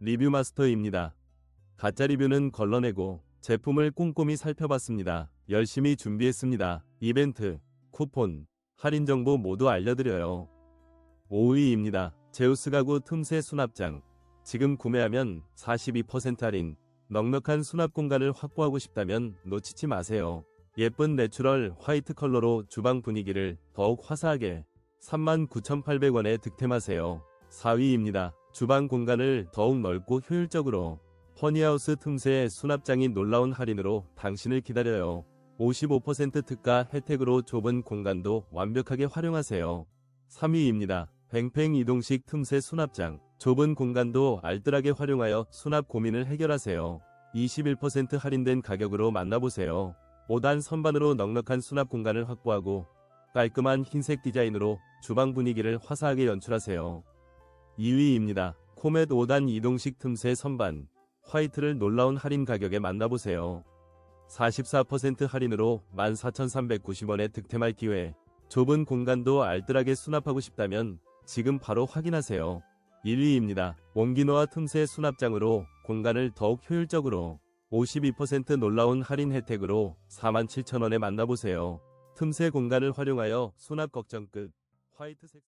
리뷰 마스터입니다. 가짜 리뷰는 걸러내고 제품을 꼼꼼히 살펴봤습니다. 열심히 준비했습니다. 이벤트, 쿠폰, 할인 정보 모두 알려드려요. 5위입니다. 제우스 가구 틈새 수납장. 지금 구매하면 42% 할인. 넉넉한 수납 공간을 확보하고 싶다면 놓치지 마세요. 예쁜 내추럴 화이트 컬러로 주방 분위기를 더욱 화사하게 39,800원에 득템하세요. 4위입니다. 주방 공간을 더욱 넓고 효율적으로 퍼니하우스 틈새 수납장이 놀라운 할인으로 당신을 기다려요. 55% 특가 혜택으로 좁은 공간도 완벽하게 활용하세요. 3위입니다. 팽팽 이동식 틈새 수납장. 좁은 공간도 알뜰하게 활용하여 수납 고민을 해결하세요. 21% 할인된 가격으로 만나보세요. 5단 선반으로 넉넉한 수납 공간을 확보하고 깔끔한 흰색 디자인으로 주방 분위기를 화사하게 연출하세요. 2위입니다. 코멧 5단 이동식 틈새 선반. 화이트를 놀라운 할인 가격에 만나보세요. 44% 할인으로 14,390원에 득템할 기회. 좁은 공간도 알뜰하게 수납하고 싶다면 지금 바로 확인하세요. 1위입니다. 원기노와 틈새 수납장으로 공간을 더욱 효율적으로 52% 놀라운 할인 혜택으로 47,000원에 만나보세요. 틈새 공간을 활용하여 수납 걱정 끝. 화이트색